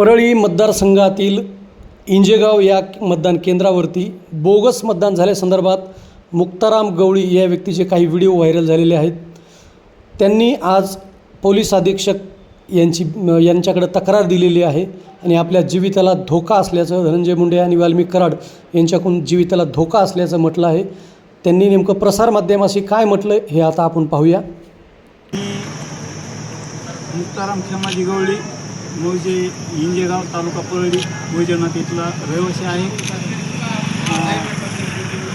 परळी मतदारसंघातील इंजेगाव या मतदान केंद्रावरती बोगस मतदान झाल्यासंदर्भात मुक्ताराम गवळी या व्यक्तीचे काही व्हिडिओ व्हायरल झालेले आहेत. त्यांनी आज पोलीस अधीक्षक यांची यांच्याकडे तक्रार दिलेली आहे आणि आपल्या जीविताला धोका असल्याचं धनंजय मुंडे आणि वाल्मिक कराड यांच्याकडून जीविताला धोका असल्याचं म्हटलं आहे. त्यांनी नेमकं प्रसारमाध्यमाशी काय म्हटलं हे आता आपण पाहूया. मुक्ताराम खेमाजी गवळी मौजे इंजेगाव तालुका परळी वैजनाथ इथला रहिवासी आहे.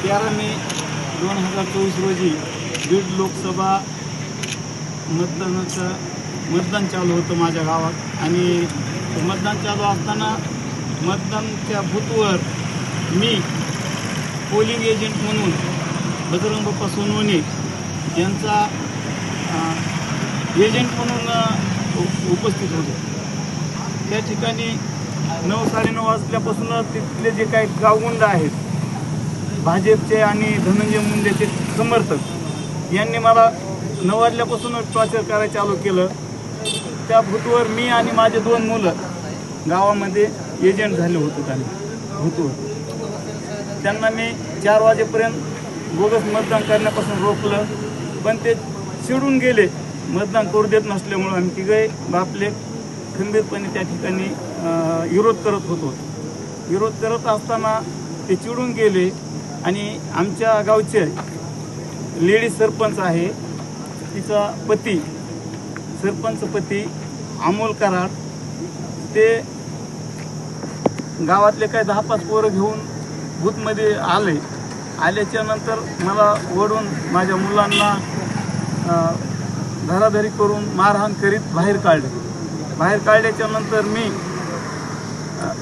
तेरा मे दोन हजार चोवीस रोजी बीड लोकसभा मतदानाचं मतदान चालू होतं माझ्या गावात आणि मतदान चालू असताना मतदानच्या बूथवर मी पोलिंग एजंट म्हणून बजरंग बाप्पा सोनवणे यांचा एजंट म्हणून उपस्थित होतो. त्या ठिकाणी नऊ साडेनऊ वाजल्यापासून तिथले जे काही गावगुंड आहेत भाजपचे आणि धनंजय मुंडेचे समर्थक यांनी मला नऊ वाजल्यापासूनच टॉर्चर करायला चालू केलं. त्या भूतवर मी आणि माझे दोन मुलं गावामध्ये एजंट झाले होते त्यांनी भूतवर. त्यांना मी चार वाजेपर्यंत बोगस मतदान करण्यापासून रोखलं पण ते चिडून गेले. मतदान करू देत नसल्यामुळं आम्ही तिघे बापले. खंबीरपणे त्या ठिकाणी विरोध करत होतो. विरोध करत असताना ते चिडून गेले आणि आमच्या गावचे लेडीज सरपंच आहे तिचा पती सरपंच पती अमोल कराड ते गावातले काही दहा पाच पोरं घेऊन बूथमध्ये आले. आल्याच्यानंतर मला ओढून माझ्या मुलांना धराधरी करून मारहाण करीत बाहेर काढले. बाहेर काढल्याच्या नंतर मी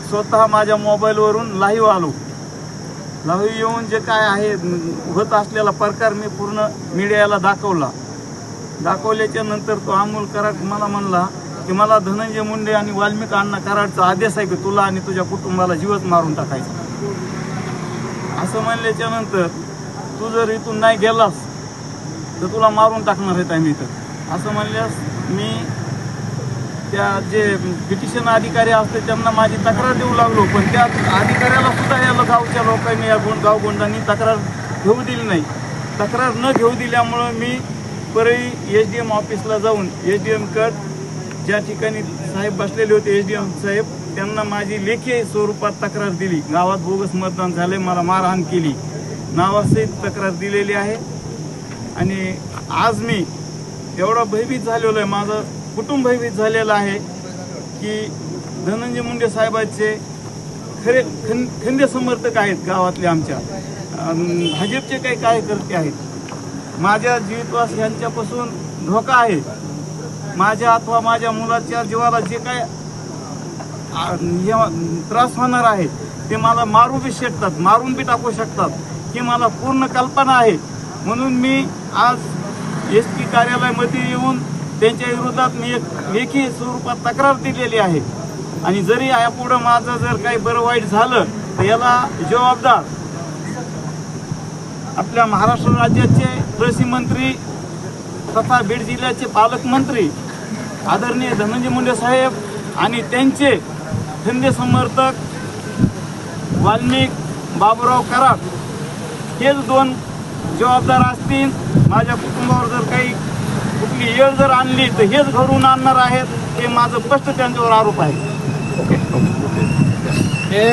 स्वतः माझ्या मोबाईलवरून लाईव्ह आलो. लाईव्ह येऊन जे काय आहे होत असलेला प्रकार मी पूर्ण मीडियाला दाखवला. दाखवल्याच्या नंतर तो अमोल कराड मला म्हणला की मला धनंजय मुंडे आणि वाल्मिक अण्णा कराडचा आदेश आहे की तुला आणि तुझ्या कुटुंबाला जीवच मारून टाकायचा. असं म्हणल्याच्या नंतर तू जर इथून नाही गेलास तर तुला मारून टाकणार आहेत आम्ही इथं असं म्हणल्यास मी त्या जे पिटिशन अधिकारी असते त्यांना माझी तक्रार देऊ लागलो पण त्या अधिकाऱ्याला सुद्धा या गावच्या लोकांनी या गुण गावगुंडांनी तक्रार घेऊ दिली नाही. तक्रार न घेऊ दिल्यामुळं मी परळी एच डी एम ऑफिसला जाऊन एच डी एम कड ज्या ठिकाणी साहेब बसलेले होते एच डी एम साहेब त्यांना माझी लेखी स्वरूपात तक्रार दिली. गावात बोगस मतदान झाले मला मारहाण केली. नावासहित तक्रार दिलेली आहे. आणि आज मी एवढा भयभीत झालेलो आहे. माझं कुटुंब झालेलं आहे की धनंजय मुंडे साहेबाचे खरे खं खंदे समर्थक आहेत गावातले आमच्या. भाजपचे काही कार्यकर्ते आहेत. माझ्या जीवितवास यांच्यापासून धोका आहे. माझ्या अथवा माझ्या मुलाच्या जीवाला जे काय त्रास होणार आहे ते मला मारू बी शकतात मारून बी टाकू शकतात ही मला पूर्ण कल्पना आहे. म्हणून मी आज एस पी कार्यालयामध्ये येऊन त्यांच्या विरोधात मी एक लेखी स्वरूपात तक्रार दिलेली आहे. आणि जरी यापुढं माझं जर काही बरं वाईट झालं तर याला जबाबदार आपल्या महाराष्ट्र राज्याचे कृषी मंत्री तथा बीड जिल्ह्याचे पालकमंत्री आदरणीय धनंजय मुंडे साहेब आणि त्यांचे धंदे समर्थक वाल्मिक बाबूराव कराड हेच दोन जबाबदार असतील. माझ्या कुटुंबावर जर काही कुठली येळ जर आणली तर हेच घडवून आणणार आहेत हे माझं स्पष्ट त्यांच्यावर आरोप आहे. हे